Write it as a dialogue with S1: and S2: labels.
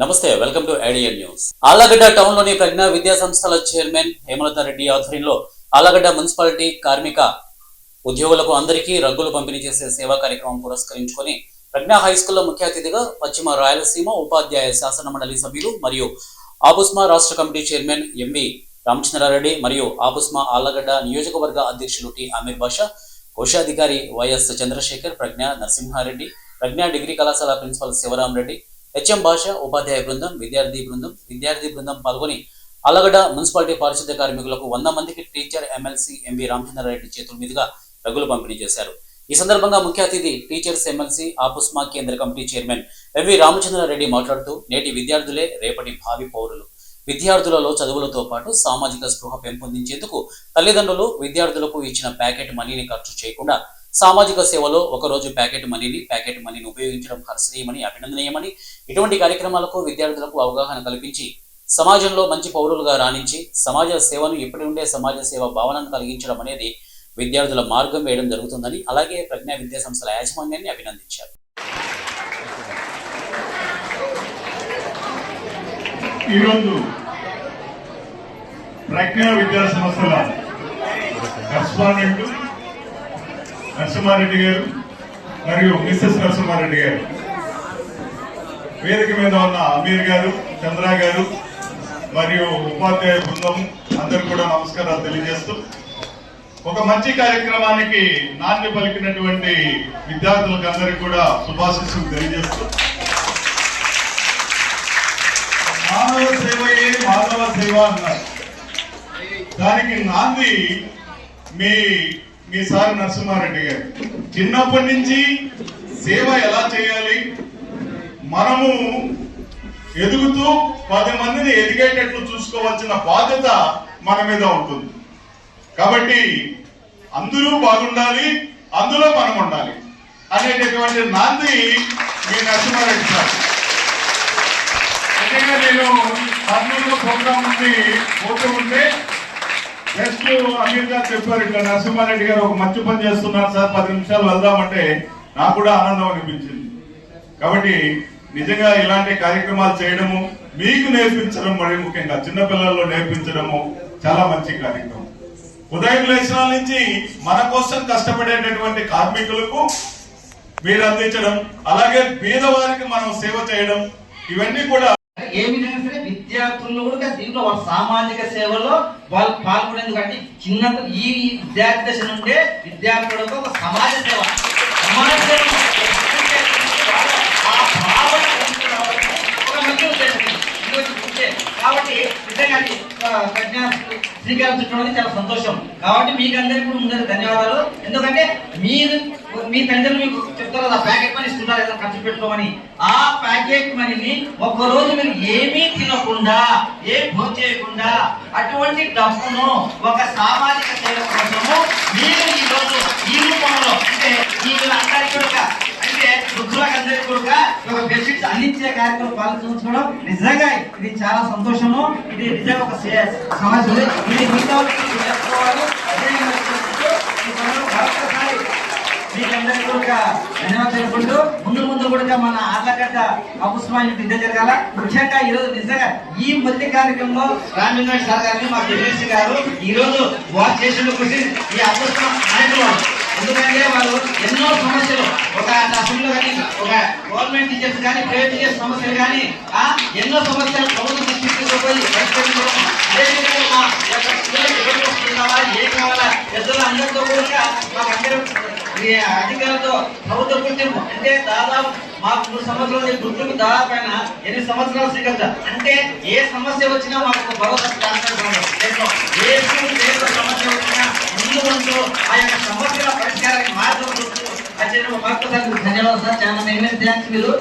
S1: నమస్తే welcome to idea news. Allagadda టౌన్లోని Pragna విద్యా సంస్థల చైర్మన్ హేమలత రెడ్డి ఆధ్వర్యంలో ఆలగడ్డ మున్సిపాలిటీ కార్మిక ఉద్యోగులకు అందరికీ రంగులు పంపిణీ చేసే సేవా కార్యక్రమం పురస్కరించుకొని ప్రజ్ఞా హై స్కూల్లో ముఖ్య అతిథిగా పశ్చిమ రాయలసీమ ఉపాధ్యాయ శాసన మండలి సభ్యులు మరియు ఆపుస్మా రాష్ట్ర కమిటీ చైర్మన్ ఎంవి రామచంద్రారెడ్డి మరియు ఆపుస్మా ఆళ్ళగడ్డ నియోజకవర్గ అధ్యక్షులు టి అమీర్ బాషా కోశాధికారి వైఎస్ చంద్రశేఖర్ ప్రజ్ఞ నరసింహారెడ్డి ప్రజ్ఞా డిగ్రీ కళాశాల ప్రిన్సిపల్ శివరాం రెడ్డి హెచ్ఎం భాష ఉపాధ్యాయ బృందం విద్యార్థి బృందం విద్యార్థి బృందం పాల్గొని అల్లగడ్డ మున్సిపాలిటీ పారిశుద్ధ్య కార్మికులకు వంద మందికి టీచర్ ఎమ్మెల్సీ ఎంవి రామచంద్రారెడ్డి చేతుల మీదుగా రగ్గులు పంపిణీ చేశారు. ఈ సందర్భంగా ముఖ్య అతిథి టీచర్స్ ఎమ్మెల్సీ ఆపుస్మా కేంద్ర కమిటీ చైర్మన్ ఎంవి రామచంద్రారెడ్డి మాట్లాడుతూ నేటి విద్యార్థులే రేపటి భావి పౌరులు. విద్యార్థులలో చదువులతో పాటు సామాజిక స్పృహ పెంపొందించేందుకు తల్లిదండ్రులు విద్యార్థులకు ఇచ్చిన ప్యాకెట్ మనీని ఖర్చు చేయకుండా సామాజిక సేవలో ఒకరోజు ప్యాకెట్ మనీని ప్యాకెట్ మనీని ఉపయోగించడం హర్షణీయమని అభినందనీయమని ఇటువంటి కార్యక్రమాలకు విద్యార్థులకు అవగాహన కల్పించి సమాజంలో మంచి పౌరులుగా రాణించి సమాజ సేవను ఇప్పటి ఉండే సమాజ సేవ భావనను కలిగించడం అనేది విద్యార్థుల మార్గం వేయడం జరుగుతుందని అలాగే ప్రజ్ఞా విద్యా సంస్థల యాజమాన్యాన్ని అభినందించారు.
S2: ఈరోజు ప్రజ్ఞా విద్యా సంస్థల నరసింహారెడ్డి గారు మరియు మిస్సెస్ నరసింహారెడ్డి గారు. వేదిక మీద ఉన్న అమీర్ గారు చంద్ర గారు మరియు ఉపాధ్యాయ బృందం అందరు కూడా నమస్కారాలు తెలియజేస్తూ ఒక మంచి కార్యక్రమానికి నాంది పలికినటువంటి విద్యార్థులకు అందరికీ కూడా శుభాశిస్సులు తెలియజేస్తూ మానవ సేవయే మాధవ సేవ అన్నారు. దానికి నాంది మీ మీ సార్ నరసింహారెడ్డి గారు. చిన్నప్పటి నుంచి సేవ ఎలా చేయాలి? మనము ఎదుగుతూ పది మందిని ఎదిగేటట్లు చూసుకోవాల్సిన బాధ్యత మన మీద ఉంటుంది. కాబట్టి అందరూ బాగుండాలి అందులో మనం ఉండాలి అనేటటువంటి నాంది మీ నరసింహారెడ్డి సార్. నేను కర్నూలు ప్రోగ్రామ్ నుండి పోతూ ఉంటే జస్ట్ అమీర్ గారు చెప్పారు ఇట్లా నరసింహారెడ్డి గారు ఒక మంచి పని చేస్తున్నారు సార్. పది నిమిషాలు వెళ్దామంటే నాకు కూడా ఆనందం అనిపించింది. కాబట్టి నిజంగా ఇలాంటి కార్యక్రమాలు చేయడము మీకు నేర్పించడం మరి ముఖ్యంగా చిన్నపిల్లల్లో నేర్పించడము చాలా మంచి కార్యక్రమం. ఉదయం లేచిన నుంచి మన కోసం కష్టపడేటటువంటి కార్మికులకు మీరు అందించడం అలాగే పేదవారికి మనం సేవ చేయడం ఇవన్నీ కూడా
S3: ఏ విధంగా సరే విద్యార్థులను కూడా దీంట్లో వాళ్ళ సామాజిక సేవలో వాళ్ళు పాల్గొనేందుకు అంటే చిన్న ఈ విద్యార్థి దశ నుండే విద్యార్థులకు ఒక సమాజ సేవ. సమాజ సేవ ఆ భావన కలిగి రావడం ఒక మంచి ఉద్దేశం ఈరోజు ఉంటే. కాబట్టి నిజంగా అది, ఆ, ప్రజ్ఞా శ్రీకారం అనేది చాలా సంతోషం. కాబట్టి మీకు అందరికీ కూడా ముందర ధన్యవాదాలు. ఎందుకంటే మీరు మీ తల్లిదండ్రులు మీకు చెప్తారు కదా ప్యాకెట్ మనీ ఇస్తున్నారు ఏదైనా ఖర్చు పెట్టుకోమని. ఆ ప్యాకెట్ మనీని ఒక్కరోజు మీరు ఏమీ తినకుండా ఏం భోజనం చేయకుండా అటువంటి డబ్బును ఒక సామాజిక సేవ కోసము మీరు ఈరోజు రోజు ఈ రూపంలో అంటే ఈ అందరికీ కూడా అంటే వృద్ధులకు అందరికీ కూడా ఒక బెనిఫిట్స్ అందించే కార్యక్రమం పాల్గొనడం నిజంగా ఇది చాలా సంతోషము. ఇది నిజంగా ఒక సే- సమస్య ఇది మిగతా మీకందరికీ కూడా ధన్యవాదాలు తెలుపుకుంటూ ముందు ముందు కూడా మన ఆర్లగడ్డ అపుస్మాన్ విద్య జరగాల. ముఖ్యంగా ఈ రోజు నిజంగా ఈ మధ్య కార్యక్రమంలో రామలింగ సార్ గారిని మా ఎమ్మెల్సీ గారు ఈ రోజు చేసిన కృషి ఈ అపుస్మాన్ నాయకులు. ఎందుకంటే వాళ్ళు ఎన్నో సమస్యలు. ఒక అసెంబ్లీలో కానీ ఒక గవర్నమెంట్ టీచర్స్ కానీ ప్రైవేట్ టీచర్స్ సమస్యలు కానీ ఎన్నో సమస్యలు ప్రభుత్వం తీసుకుపోయి పోయి ఏ కావాలా పెద్దలు అందరితో కూడా మాకందరూ ఈ అధికారులతో ప్రభుత్వ గుర్తింపు అంటే దాదాపు మాకు మూడు సంవత్సరాల నుంచి గుర్తింపు దాదాపు ఆయన ఎనిమిది సంవత్సరాలు స్వీకరించారు అంటే ఏ సమస్య వచ్చినా మాకు ప్రాంతం ఏ సమస్య వచ్చినా ముందు ఉంటూ ఆ యొక్క సమస్యల పరిష్కారానికి మార్గం చూస్తూ ధన్యవాదాలు సార్. చాలా మెయిన్ థ్యాంక్స్ మీరు.